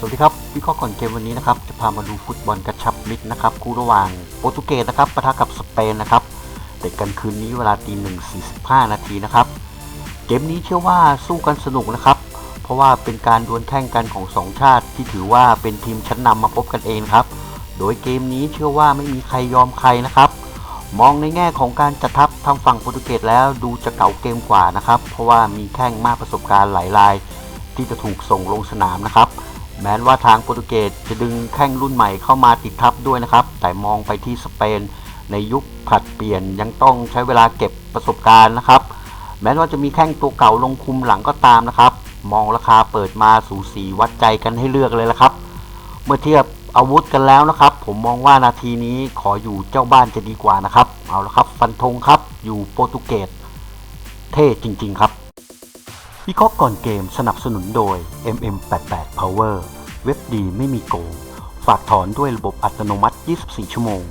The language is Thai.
สวัสดีครับวิเคราะห์ก่อนเกมวันนี้นะครับจะพามาดูฟุตบอลกระชับมิตรนะครับคู่ระหว่างโปรตุเกสนะครับปะทะกับสเปนนะครับเตะกันคืนนี้เวลาตีหนึ่งสี่สิบห้านาทีนะครับเกมนี้เชื่อว่าสู้กันสนุกนะครับ เพราะว่าเป็นการดวลแข่งกันของสองชาติ ที่ถือว่าเป็นทีมชั้นนำมาพบกันเองครับ โดยเกมนี้เชื่อว่าไม่มีใครยอมใครนะครับ มองในแง่ของการจัดทัพทางฝั่งโปรตุเกสแล้วดูจะเก่าเกมกว่านะครับ เพราะว่ามีแข้งมากประสบการณ์หลายราย ที่จะถูกส่งลงสนามนะครับ แม้ว่าทางโปรตุเกสจะดึงแข้งรุ่นใหม่เข้ามาติดทัพด้วยนะครับ แต่มองไปที่สเปนในยุคผลัดเปลี่ยนยังต้องใช้เวลาเก็บประสบการณ์นะครับ แม้ว่าจะมีแข้งตัวเก่าลงคุมหลังก็ตามนะครับ มองราคาเปิดมาสูสีวัดใจกันให้เลือกเลยละครับ เมื่อเทียบอาวุธกันแล้วนะครับ ผมมองว่านาทีนี้ขออยู่เจ้าบ้านจะดีกว่านะครับ เอาละครับ ฟันธงครับ อยู่โปรตุเกส เท่จริง ๆ ครับวิเคราะห์ก่อนเกมสนับสนุนโดย MM88 Power เว็บดีไม่มีโกง ฝากถอนด้วยระบบอัตโนมัติ 24 ชั่วโมง